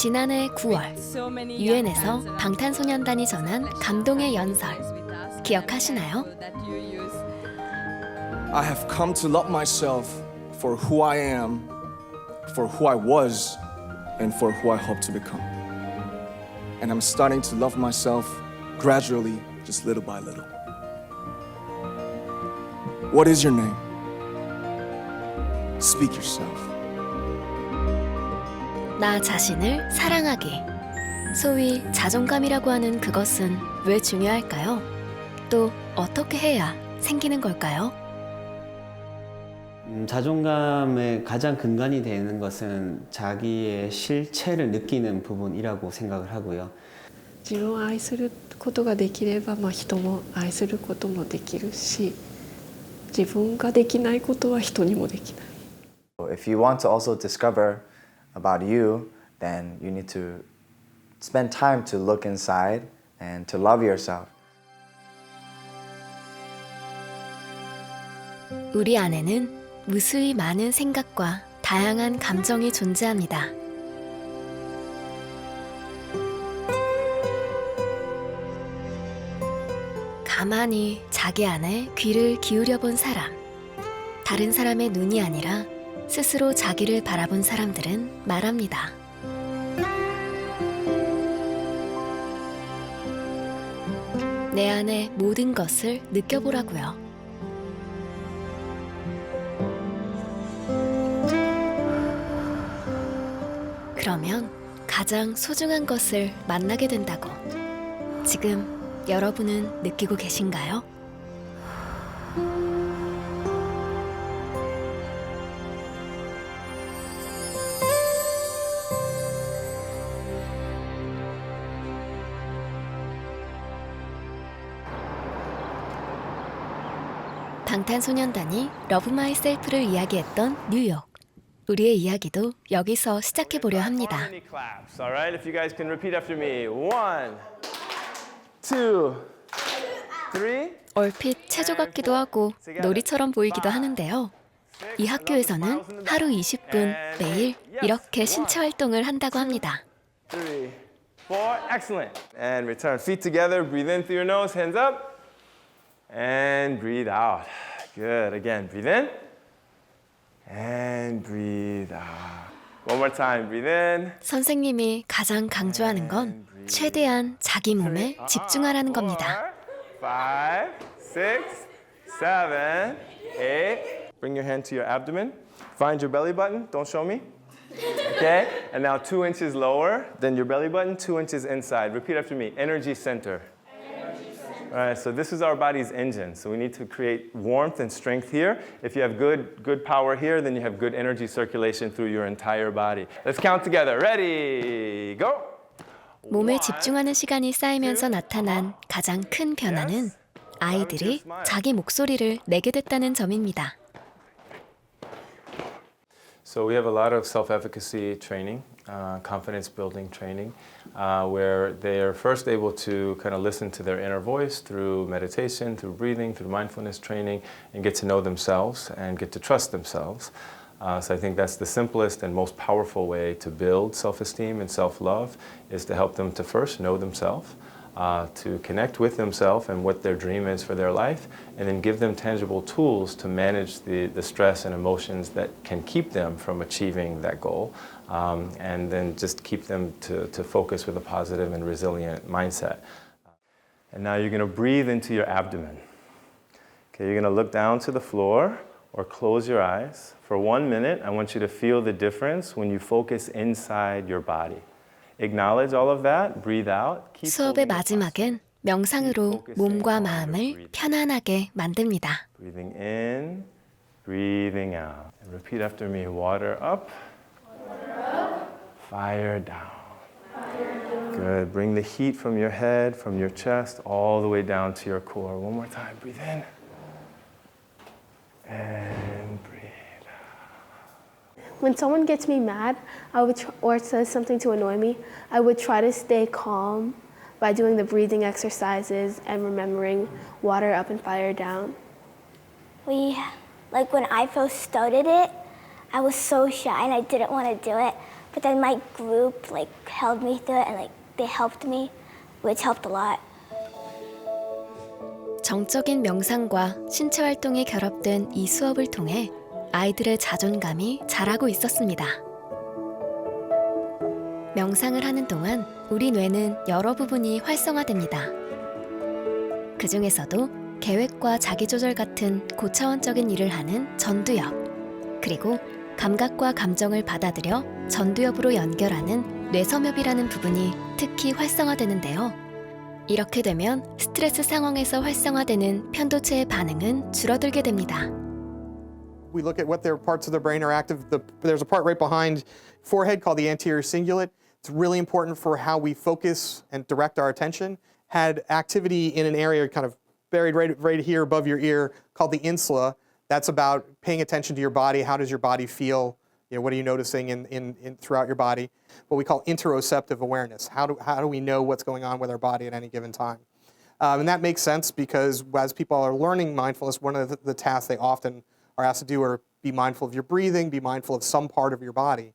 지난해 9월 유엔에서 방탄소년단이 전한 감동의 연설 기억하시나요? I have come to love myself for who I am, for who I was, and for who I hope to become. And I'm starting to love myself gradually, just little by little. What is your name? Speak yourself. 나 자신을 사랑하기. 소위 자존감이라고 하는 그것은 왜 중요할까요? 또 어떻게 해야 생기는 걸까요? 음, 자존감의 가장 근간이 되는 것은 자기의 실체를 느끼는 부분이라고 생각을 하고요. 自分を愛することができれば、まあ、人も愛することもできるし自分ができないことは人にもできない。 If you want to also discover about you, then you need to spend time to look inside and to love yourself. 우리 안에는 무수히 많은 생각과 다양한 감정이 존재합니다. 가만히 자기 안에 귀를 기울여 본 사람. 다른 사람의 눈이 아니라 스스로 자기를 바라본 사람들은 말합니다. 내 안의 모든 것을 느껴보라고요. 그러면 가장 소중한 것을 만나게 된다고 지금 여러분은 느끼고 계신가요? 방탄소년단이 러브 마이 셀프를 이야기했던 뉴욕. 우리의 이야기도 여기서 시작해 보려 합니다. Harmony claps, all right? If you guys can repeat after me. One, two, three. 얼핏 체조 같기도 하고 놀이처럼 보이기도 하는데요. 이 학교에서는 하루 20분 매일 이렇게 신체 활동을 한다고 합니다. three, four. Excellent. And return. Feet together. Breathe in through your nose. Hands up. And breathe out. Good. Again. Breathe in. And breathe out. One more time. Breathe in. 선생님이 가장 강조하는 건 최대한 자기 몸에 집중하라는 겁니다. Four, five, six, seven, eight. Bring your hand to your abdomen. Find your belly button. Don't show me. Okay? And now two inches lower than your belly button, two inches inside. Repeat after me. Energy center. All right, so this is our body's engine. So we need to create warmth and strength here. If you have good, good power here, then you have good energy circulation through your entire body. Let's count together. Ready? Go. 몸에 집중하는 시간이 쌓이면서 나타난 가장 큰 변화는 아이들이 자기 목소리를 내게 됐다는 점입니다. So we have a lot of self-efficacy training, uh, confidence building training, uh, where they are first able to kind of listen to their inner voice through meditation, through breathing, through mindfulness training, and get to know themselves and get to trust themselves. Uh, so I think that's the simplest and most powerful way to build self-esteem and self-love is to help them to first know themselves. Uh, to connect with themselves and what their dream is for their life, and then give them tangible tools to manage the, the stress and emotions that can keep them from achieving that goal, um, and then just keep them to, to focus with a positive and resilient mindset. And now you're going to breathe into your abdomen. Okay, you're going to look down to the floor or close your eyes. For one minute, I want you to feel the difference when you focus inside your body Acknowledge all of that, breathe out. Keep 수업의 holding the posture. 마지막엔 명상으로 몸과 마음을 편안하게 만듭니다. Breathing in, breathing out. And repeat after me water up, fire down. Good. Bring the heat from your head, from your chest, all the way down to your core. One more time. Breathe in. And breathe. When someone gets me mad, I would tr- or says something to annoy me, I would try to stay calm by doing the breathing exercises and remembering water up and fire down. we like when I first started it, I was so shy and I didn't want to do it. But then my group like held me through it and like they helped me, which helped a lot. 정적인 명상과 신체 활동이 결합된 이 수업을 통해 아이들의 자존감이 자라고 있었습니다. 명상을 하는 동안 우리 뇌는 여러 부분이 활성화됩니다. 그 중에서도 계획과 자기조절 같은 고차원적인 일을 하는 전두엽, 그리고 감각과 감정을 받아들여 전두엽으로 연결하는 뇌섬엽이라는 부분이 특히 활성화되는데요. 이렇게 되면 스트레스 상황에서 활성화되는 편도체의 반응은 줄어들게 됩니다. We look at what their parts of the brain are active. The, there's a part right behind forehead called the anterior cingulate. It's really important for how we focus and direct our attention. Had activity in an area kind of buried right, right here above your ear called the insula. That's about paying attention to your body. How does your body feel? You know, what are you noticing in, in, in throughout your body? What we call interoceptive awareness. How do, how do we know what's going on with our body at any given time? Um, and that makes sense because as people are learning mindfulness, one of the, the tasks they often are asked to do are be mindful of your breathing, be mindful of some part of your body.